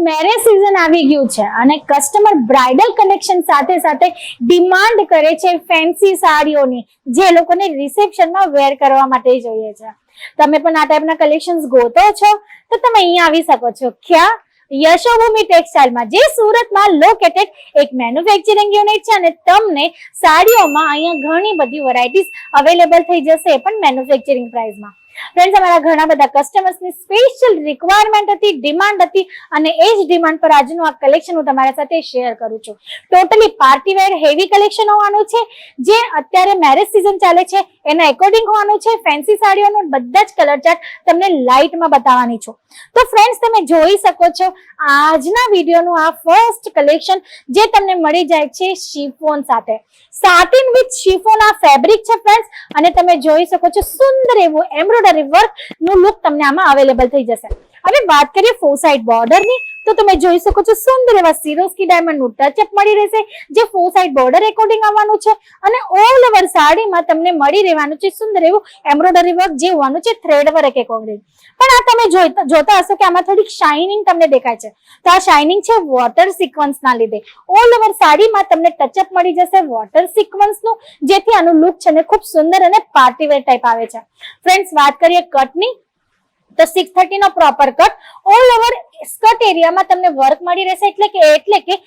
Marriage season આવી ગયું છે અને કસ્ટમર બ્રાઇડલ કલેક્શન સાથે સાથે ડિમાન્ડ કરે છે ફેન્સી સાડીઓની, જે લોકોને રિસેપ્શનમાં વેર કરવા માટે જોઈએ છે. તમે પણ આ ટાઈપના કલેક્શન્સ ગોતો છો, તો તમે અહીંયા આવી શકો છો. ક્યાં? યશોભૂમિ ટેક્સટાઇલમાં જે સુરતમાં લોકેટેડ એક મેન્યુફેક્ચરિંગ યુનિટ છે અને તમને સાડીઓમાં અહીંયા ઘણી બધી વેરાયટીઝ અવેલેબલ થઈ જશે પણ મેન્યુફેક્ચરિંગ પ્રાઇસમાં ફ્રેન્ડ્સ અમારા ઘણા બધા કસ્ટમર્સની સ્પેશિયલ રિક્વાયરમેન્ટ હતી ડિમાન્ડ હતી અને એ જ ડિમાન્ડ પર આજનું આ કલેક્શન હું તમારા સાથે શેર કરું છું. Totally party wear heavy collection હોવાનું છે. જે અત્યારે મેરેજ સિઝન ચાલે છે, એના એકોર્ડિંગ હોવાનું છે. ફેન્સી સાડીઓનો બધા જ કલર ચાર્ટ તમને લાઇટમાં બતાવવાની છું. તો ફ્રેન્ડ્સ તમે જોઈ શકો છો, આજના વિડીયોનું આ ફર્સ્ટ કલેક્શન જે તમને મળી જાય છે શિફોન સાથે. સાટિન વિથ શિફોન આ ફેબ્રિક છે ફ્રેન્ડ્સ અને તમે જોઈ શકો છો સુંદર એવું એમ્બ્રોઇડરી વર્કનું લુક તમને આમાં અવેલેબલ થઈ જશે. હવે વાત કરીએ ફોર સાઇડ બોર્ડરની તો તમે જોઈ શકો છો સુંદર એવા સિરોસ્કી ડાયમંડનું ટચઅપ મળી રહેશે, જે ફોર સાઈડ બોર્ડર એકોર્ડિંગ આવવાનું છે અને ઓલ ઓવર સાડીમાં તમને મળી રહેવાનું છે સુંદર એવું એમ્બ્રોઇડરી વર્ક જે હોવાનું છે થ્રેડ વર્ક એકોર્ડિંગ પણ આ તમે જોતા હશો કે આમાં થોડીક શાઇનિંગ તમને દેખાય છે. તો આ શાઇનિંગ છે વોટર સિક્વન્સ ના લીધે. ઓલ ઓવર સાડીમાં તમને ટચઅપ મળી જશે વોટર સિક્વન્સનું, જેથી આનું લુક છે ને ખૂબ સુંદર અને પાર્ટીવેર ટાઈપ આવે છે. ફ્રેન્ડ્સ વાત કરીએ કટની તો સિક્સ થર્ટી નો proper cut all over skirt એરિયામાં તમને વર્ક મળી રહેશે. એટલે કે એટલે કે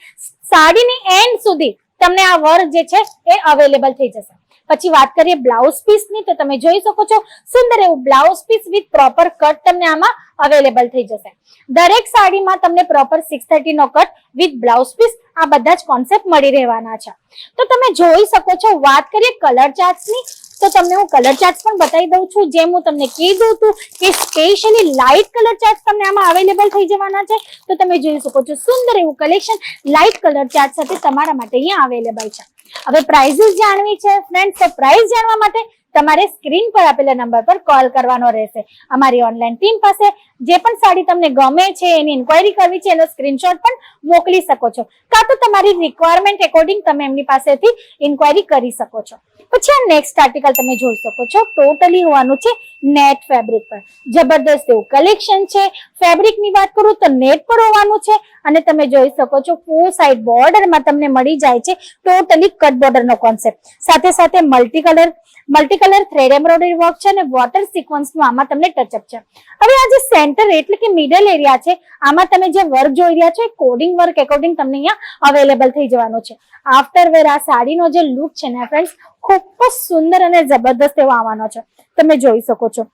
સાડીની એન્ડ સુધી તમને આ વર્ક જે છે એ અવેલેબલ થઈ જશે. પછી વાત કરીએ બ્લાઉઝ પીસની, તો તમે જોઈ શકો છો, સુંદર એવું blouse piece with proper cut તમને આમાં અવેલેબલ થઈ જશે. દરેક સાડીમાં તમને પ્રોપર સિક્સ થર્ટીનો કટ વિથ બ્લાઉઝ પીસ આ બધા જ કોન્સેપ્ટ મળી રહેવાના છે. તો તમે જોઈ શકો છો, વાત કરીએ કલર ચાર્ટ્સની તો તમને હું કલર ચાર્ટ પણ બતાવી દઉં છું. જેમ હું તમને કીધું હતું કે સ્પેશિયલી લાઇટ કલર ચાર્ટ તમને આમાં અવેલેબલ થઈ જવાના છે. તો તમે જોઈ શકો છો, સુંદર એવું કલેક્શન લાઇટ કલર ચાર્ટ સાથે તમારા માટે અહીંયા અવેલેબલ છે. હવે પ્રાઇઝિસ જાણવી છે ફ્રેન્ડ્સ તો પ્રાઇસ જાણવા માટે તમારે સ્ક્રીન પર આપેલા નંબર પર કોલ કરવાનો રહેશે. અમારી ઓનલાઈન ટીમ પાસે જે પણ સાડી તમને ગમે છે, એની ઇન્ક્વાયરી કરવી છે, એનો સ્ક્રીનશોટ પણ મોકલી શકો છો. કાં તો તમારી રિક્વાયરમેન્ટ એકોર્ડિંગ તમે એમની પાસેથી ઇન્ક્વાયરી કરી શકો છો. પછી આ નેક્સ્ટ આર્ટિકલ તમે જોઈ શકો છો. ટોટલી હોવાનું છે નેટ ફેબ્રિક પર. જબરદસ્ત એવું કલેક્શન છે. ફેબ્રિકની વાત કરું તો નેટ પર હોવાનું છે. અને તમે જોઈ શકો છો ફોર સાઇડ બોર્ડરમાં તમને મળી જાય છે ટોટલી કટ બોર્ડર નો કોન્સેપ્ટ સાથે સાથે multi colour multi colour thread embroidery work છે અને વોટર સિક્વન્સનું આમાં તમને ટચઅપ છે. હવે આ જે સેન્ટર એટલે કે મિડલ એરિયા છે, આમાં તમે જે વર્ક જોઈ રહ્યા છો, એ કોડિંગ વર્ક એકોર્ડિંગ તમને અહીંયા અવેલેબલ થઈ જવાનું છે. આફ્ટર વેર આ સાડીનો જે લુક છે ને ફ્રેન્ડ્સ ખૂબ જ સુંદર અને જબરદસ્ત એવો આવવાનો છે. તમે જોઈ શકો છો.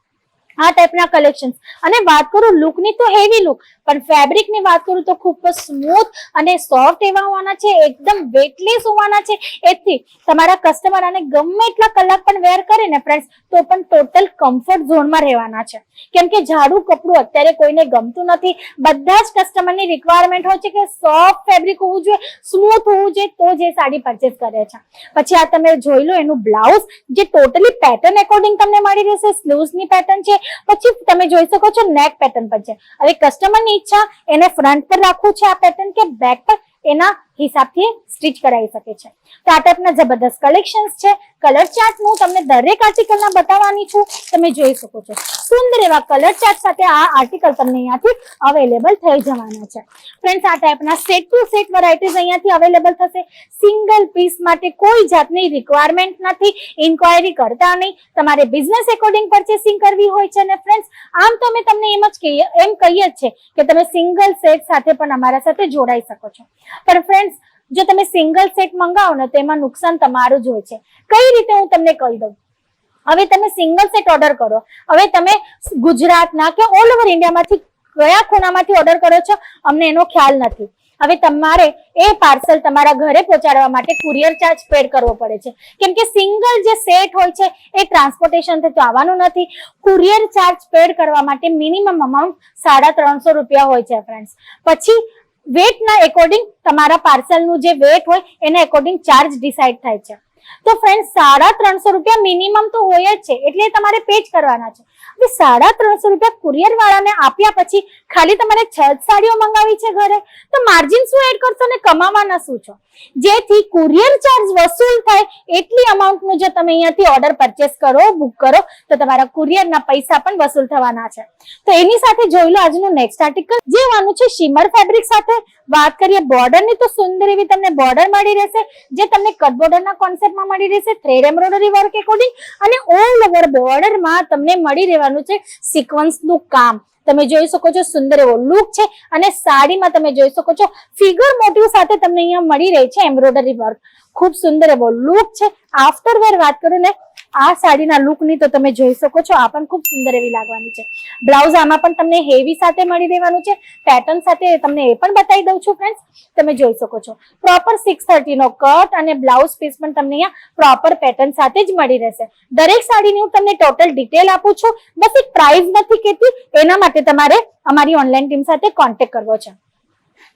આ ટાઈપના કલેક્શન અને વાત કરું લુકની તો હેવી લુક પણ ફેબ્રિકની વાત કરું તો ખૂબ જ સ્મૂથ અને સોફ્ટ એવા હોવાના છે, એકદમ વેટલેસ હોવાના છે. એથી તમારા કસ્ટમર આને ગમે એટલા કલાક પણ વેર કરે ને ફ્રેન્ડ્સ તો પણ ટોટલ કમ્ફર્ટ ઝોનમાં રહેવાના છે. કેમ કે જાડું કપડું અત્યારે કોઈને ગમતું નથી. બધા જ કસ્ટમરની રિક્વાયરમેન્ટ હોય છે કે સોફ્ટ ફેબ્રિક હોવું જોઈએ સ્મૂથ હોવું જોઈએ, તો જે સાડી પરચેસ કરે છે. પછી આ તમે જોઈ લો એનું બ્લાઉઝ જે ટોટલી પેટર્ન એકોર્ડિંગ તમને મળી રહેશે સ્લીવ્સની પેટર્ન છે પછી તમે જોઈ શકો છો નેક પેટર્ન પર છે. હવે કસ્ટમરની ઈચ્છા એને ફ્રન્ટ પર રાખવું છે આ પેટર્ન કે બેક પર? એના હિસાબથી સ્ટિચ કરાવી શકે છે. તો આ ટાઈપના જબરદસ્ત કલેક્શન્સ છે. કલર ચાર્ટ હું તમને દરેક આર્ટિકલના બતાવવાની છું. તમે જોઈ શકો છો. સુંદર એવા કલર ચાર્ટ સાથે આ આર્ટિકલ તમને અહીંયાથી અવેલેબલ થઈ જવાના છે. ફ્રેન્ડ્સ, આ ટાઈપના સેટ ટુ સેટ વેરાયટીઝ અહીંયાથી અવેલેબલ થશે. સિંગલ પીસ માટે કોઈ જાતની રિક્વાયરમેન્ટ નથી. ઇન્ક્વાયરી કરતા નહીં. તમારે બિઝનેસ એકોર્ડિંગ પરચેસિંગ કરવી હોય છે અને ફ્રેન્ડ્સ, આમ તો અમે તમને એમ જ કહીએ એમ કહીએ જ છે કે તમે સિંગલ સેટ સાથે પણ અમારા સાથે જોડાઈ શકો છો. પણ ફ્રેન્ડ્સ જો તમે સિંગલ સેટ મંગાવો ને તો એમાં નુકસાન તમારું જ હોય છે. કઈ રીતે હું તમને કહી દઉં? હવે તમે સિંગલ સેટ ઓર્ડર કરો. હવે તમે ગુજરાતના કે ઓલ ઓવર ઇન્ડિયામાંથી કયા ખૂણામાંથી ઓર્ડર કરો છો, અમને એનો ખ્યાલ નથી. હવે તમારે એ પાર્સલ તમારા ઘરે પહોંચાડવા માટે કુરિયર ચાર્જ પેડ કરવો પડે છે. કેમ કે સિંગલ જે સેટ હોય છે, એ ટ્રાન્સપોર્ટેશન તો આવવાનું નથી. કુરિયર ચાર્જ પેડ કરવા માટે મિનિમમ અમાઉન્ટ સાડા ત્રણસો રૂપિયા હોય છે ફ્રેન્ડ્સ પછી વેટના એકોર્ડિંગ તમારા પાર્સલનું જે વેટ હોય, એના એકોર્ડિંગ ચાર્જ ડિસાઇડ થાય છે. તો ફ્રેન્ડ સાડા ત્રણસો રૂપિયા મિનિમમ તો હોય જ છે, એટલે તમારે પે જ કરવાના છે. હવે સાડા ત્રણસો રૂપિયા કુરિયર વાળાને આપ્યા પછી ખાલી તમારે છ જ સાડીઓ મંગાવી છે ઘરે, તો માર્જિન શું એડ કરશો ને કમાવાના શું છો? જેથી કુરિયર ચાર્જ વસૂલ થાય એટલી અમાઉન્ટનું જો તમે અહીંયાથી ઓર્ડર પરચેસ કરો બુક કરો, તો તમારા કુરિયરના પૈસા પણ વસૂલ થવાના છે. તો એની સાથે જોઈ લો આજનું નેક્સ્ટ આર્ટિકલ જેવાનું છે શિમર ફેબ્રિક સાથે વાત કરીએ બોર્ડરની તો સુંદર એવી તમને બોર્ડર મળી રહેશે, જે તમને કટ બોર્ડરના કોન્સેપ્ટમાં મળી રહેશે થ્રેડ એમ્બ્રોઇડરી વર્ક એકોર્ડિંગ અને ઓલ ઓવર બોર્ડરમાં તમને મળી રહેવાનું છે સિક્વન્સનું કામ. તમે જોઈ શકો છો સુંદર એવો લુક છે અને સાડીમાં તમે જોઈ શકો છો ફિગર મોટિવ સાથે તમને અહીંયા મળી રહી છે એમ્બ્રોઇડરી વર્ક ખૂબ સુંદર એવો લુક છે. આફ્ટર વેર વાત કરું ને આ સાડીના લુકની તો તમે જોઈ શકો છો, આ પણ ખૂબ સુંદર એવી લાગવાની છે. બ્લાઉઝ આમાં પણ તમને હેવી સાથે મળી રહેવાનું છે પેટર્ન સાથે તમને એ પણ બતાવી દઉં છું ફ્રેન્ડ્સ તમે જોઈ શકો છો. પ્રોપર સિક્સ નો કટ અને બ્લાઉઝ પીસ પણ તમને અહીંયા પ્રોપર પેટર્ન સાથે જ મળી રહેશે. દરેક સાડીની હું તમને ટોટલ ડિટેલ આપું છું. બસ એક પ્રાઇસ નથી કહેતી, એના માટે તમારે અમારી ઓનલાઈન ટીમ સાથે કોન્ટેક્ટ કરવો છે.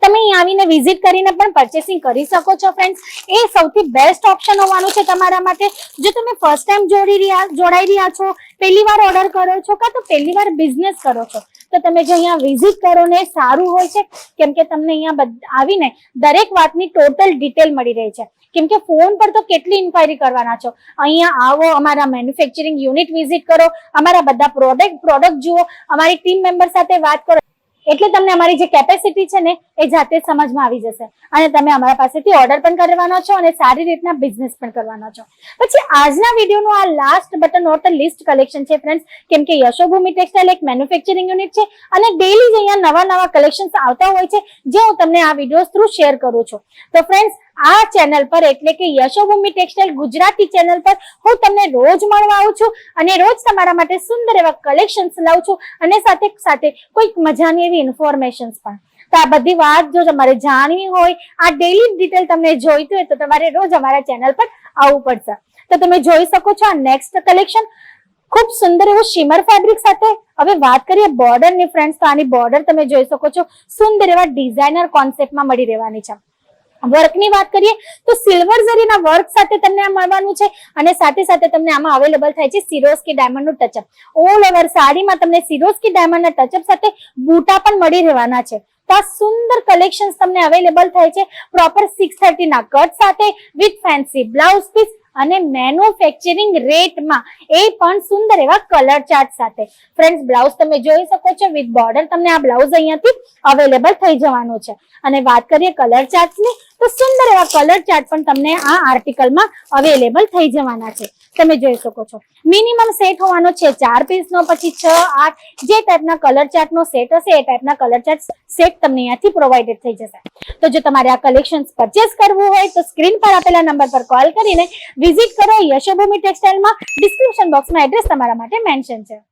તમે અહીં આવીને વિઝિટ કરીને પણ પરચેસિંગ કરી શકો છો ફ્રેન્ડ્સ એ સૌથી બેસ્ટ ઓપ્શન હોવાનું છે તમારા માટે. જો તમે ફર્સ્ટ ટાઈમ જોડી રહ્યા, જોડાઈ રહ્યા છો, પહેલી વાર ઓર્ડર કરો છો કાં તો પહેલી વાર બિઝનેસ કરો છો, તો તમે જો અહીંયા વિઝિટ કરો ને સારું હોય છે. કેમ કે તમને અહીંયા આવીને દરેક વાતની ટોટલ ડિટેલ મળી રહી છે. કેમ કે ફોન પર તો કેટલી ઇન્ક્વાયરી કરવાના છો. અહીંયા આવો, અમારા મેન્યુફેક્ચરિંગ યુનિટ વિઝિટ કરો, અમારા બધા પ્રોડક્ટ પ્રોડક્ટ જુઓ, અમારી ટીમ મેમ્બર સાથે વાત કરો. એટલે તમને અમારી જે કેપેસિટી છે ને, એ જાતે સમજમાં આવી જશે. અને તમે અમારા પાસેથી ઓર્ડર પણ કરવાનો છો અને સારી રીતના બિઝનેસ પણ કરવાનો છો. પછી આજના વિડીયોનું આ last but not least collection છે ફ્રેન્ડ્સ કેમ કે યશોભૂમિ ટેક્સટાઇલ એક મેન્યુફેક્ચરિંગ યુનિટ છે અને ડેલી જ અહીંયા નવા નવા કલેક્શન્સ આવતા હોય છે, જે હું તમને આ વિડીયોઝ થ્રુ શેર કરું છું. તો ફ્રેન્ડ્સ આ ચેનલ પર, એટલે કે યશોભૂમિ ટેક્સટાઇલ ગુજરાતી ચેનલ પર, હું તમને રોજ મળવા આવું છું અને રોજ તમારા માટે સુંદર એવા કલેક્શન્સ લાવું છું અને સાથે સાથે કોઈક મજાની એવી ઇન્ફોર્મેશન્સ પણ. તો આ બધી વાત જો તમારે જાણવી હોય, આ ડેલી ડિટેલ તમને જોઈતું હોય તો તમારે રોજ અમારા ચેનલ પર આવવું પડશે. તો તમે જોઈ શકો છો આ નેક્સ્ટ કલેક્શન ખૂબ સુંદર એવું શિમર ફેબ્રિક સાથે. હવે વાત કરીએ બોર્ડરની ફ્રેન્ડ્સ તો આની બોર્ડર તમે જોઈ શકો છો. સુંદર એવા ડિઝાઇનર કોન્સેપ્ટમાં મળી રહેવાની છે. વર્કની વાત કરીએ તો સિલ્વર ઝરીના વર્ક સાથે તમને આ મળવાનું છે અને સાથે સાથે તમને આમાં અવેલેબલ થાય છે સિરોસ્કી ડાયમંડનું ટચઅપ. ઓલ ઓવર સાડીમાં તમને સિરોસ્કી ડાયમંડના ટચઅપ સાથે બૂટા પણ મળી રહેવાના છે. તો સુંદર કલેક્શન્સ તમને અવેલેબલ થાય છે. પ્રોપર સિક્સ ના કટ સાથે વિથ ફેન્સી બ્લાઉઝ પીસ અને મેન્યુફેક્ચરિંગ રેટમાં એ પણ સુંદર એવા કલર ચાર્ટ સાથે. ફ્રેન્ડ્સ બ્લાઉઝ તમે જોઈ શકો છો. વિથ બોર્ડર તમને આ બ્લાઉઝ અહીંયાથી અવેલેબલ થઈ જવાનું છે. અને વાત કરીએ કલર ચાર્ટ્સની તો સુંદર એવા કલર ચાર્ટ પણ તમને આ આર્ટિકલમાં અવેલેબલ થઈ જવાના છે. તમે જોઈ શકો છો. મિનિમમ સેટ હોવાનો છે ચાર પીસનો પછી છ, આઠ, જે ટાઈપના કલર ચાર્ટનો સેટ હશે, એ ટાઈપના કલર ચાર્ટ સેટ તમને અહીંયાથી પ્રોવાઇડેડ થઈ જશે. તો જો તમારે આ કલેક્શન્સ પરચેસ કરવું હોય, તો સ્ક્રીન પર આપેલા નંબર પર કોલ કરીને વિઝિટ કરો યશોભૂમિ ટેક્સટાઇલમાં ડિસ્ક્રિપ્શન બોક્સમાં એડ્રેસ તમારા માટે મેન્શન છે.